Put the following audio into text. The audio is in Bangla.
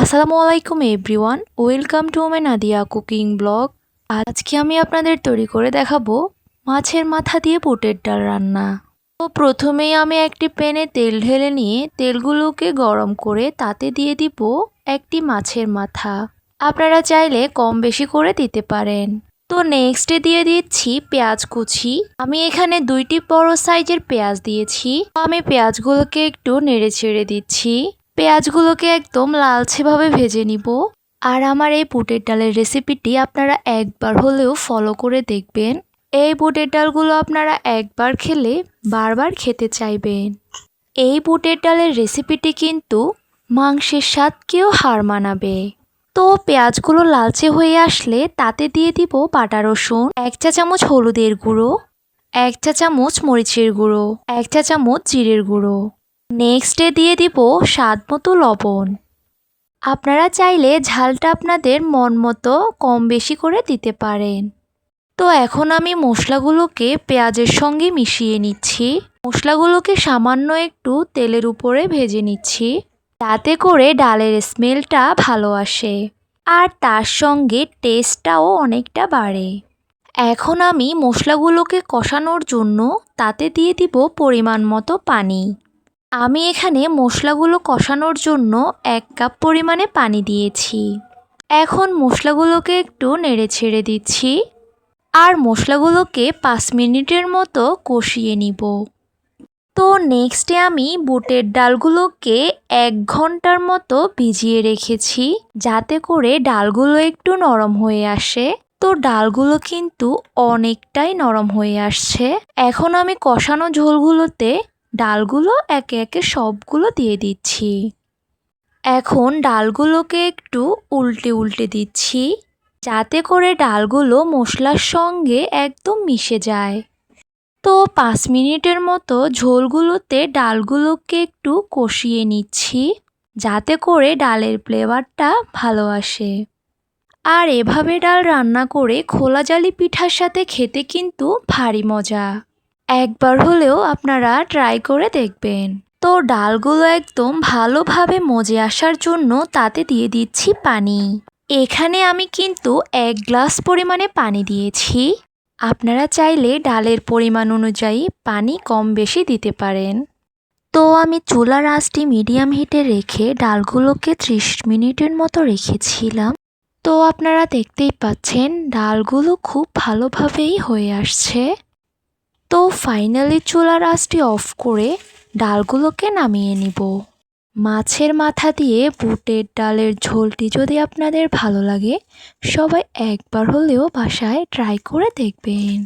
আসসালামু আলাইকুম everyone. Welcome to my Nadia cooking blog. আজকে আমি আপনাদের তৈরি করে দেখাবো মাছের মাথা দিয়ে বুটের ডাল রান্না। তো প্রথমেই আমি একটি প্যানে তেল ঢেলে নিয়ে তেলগুলোকে গরম করে তাতে দিয়ে দিব একটি মাছের মাথা। আপনারা চাইলে কম বেশি করে দিতে পারেন। তো নেক্সটে দিয়ে দিচ্ছি পেঁয়াজ কুচি। আমি এখানে দুইটি বড় সাইজের পেঁয়াজ দিয়েছি। আমি পেঁয়াজগুলোকে একটু নেড়ে ছেড়ে দিচ্ছি। পেঁয়াজগুলোকে একদম লালচেভাবে ভেজে নিব। আর আমার এই বুটের ডালের রেসিপিটি আপনারা একবার হলেও ফলো করে দেখবেন। এই বুটের ডালগুলো আপনারা একবার খেলে বারবার খেতে চাইবেন। এই বুটের ডালের রেসিপিটি কিন্তু মাংসের স্বাদকেও হার মানাবে। তো পেঁয়াজগুলো লালচে হয়ে আসলে তাতে দিয়ে দিব বাটা রসুন, এক চা চামচ হলুদের গুঁড়ো, এক চা চামচ মরিচের গুঁড়ো, এক চা চামচ জিরের গুঁড়ো। নেক্সটে দিয়ে দিব স্বাদ মতো লবণ। আপনারা চাইলে ঝালটা আপনাদের মন মতো কম বেশি করে দিতে পারেন। তো এখন আমি মশলাগুলোকে পেঁয়াজের সঙ্গে মিশিয়ে নিচ্ছি। মশলাগুলোকে সামান্য একটু তেলের উপরে ভেজে নিচ্ছি। তাতে করে ডালের স্মেলটা ভালো আসে আর তার সঙ্গে টেস্টটাও অনেকটা বাড়ে। এখন আমি মশলাগুলোকে কষানোর জন্য তাতে দিয়ে দিব পরিমাণ মতো পানি। আমি এখানে মশলাগুলো কষানোর জন্য এক কাপ পরিমাণে পানি দিয়েছি। এখন মশলাগুলোকে একটু নেড়ে ছেড়ে দিচ্ছি আর মশলাগুলোকে পাঁচ মিনিটের মতো কষিয়ে নিব। তো নেক্সটে আমি বুটের ডালগুলোকে এক ঘণ্টার মতো ভিজিয়ে রেখেছি যাতে করে ডালগুলো একটু নরম হয়ে আসে। তো ডালগুলো কিন্তু অনেকটাই নরম হয়ে আসছে। এখন আমি কষানো ঝোলগুলোতে ডালগুলো একে একে সবগুলো দিয়ে দিচ্ছি। এখন ডালগুলোকে একটু উল্টে উল্টে দিচ্ছি, যাতে করে ডালগুলো মশলার সঙ্গে একদম মিশে যায়। তো পাঁচ মিনিটের মতো ঝোলগুলোতে ডালগুলোকে একটু কষিয়ে নিচ্ছি, যাতে করে ডালের ফ্লেভারটা ভালো আসে। আর এভাবে ডাল রান্না করে খোলা জালি পিঠার সাথে খেতে কিন্তু ভারী মজা। একবার হলেও আপনারা ট্রাই করে দেখবেন। তো ডালগুলো একদম ভালোভাবে মজে আসার জন্য তাতে দিয়ে দিচ্ছি পানি। এখানে আমি কিন্তু এক গ্লাস পরিমাণে পানি দিয়েছি। আপনারা চাইলে ডালের পরিমাণ অনুযায়ী পানি কম বেশি দিতে পারেন। তো আমি চুলার আঁচটি মিডিয়াম হিটে রেখে ডালগুলোকে ত্রিশ মিনিটের মতো রেখেছিলাম। তো আপনারা দেখতেই পাচ্ছেন, ডালগুলো খুব ভালোভাবেই হয়ে আসছে। তো ফাইনালি চুলার আঁচটি অফ করে ডালগুলোকে নামিয়ে নিব। মাছের মাথা দিয়ে বুটের ডালের ঝোলটি যদি আপনাদের ভালো লাগে, সবাই একবার হলেও বাসায় ট্রাই করে দেখবেন।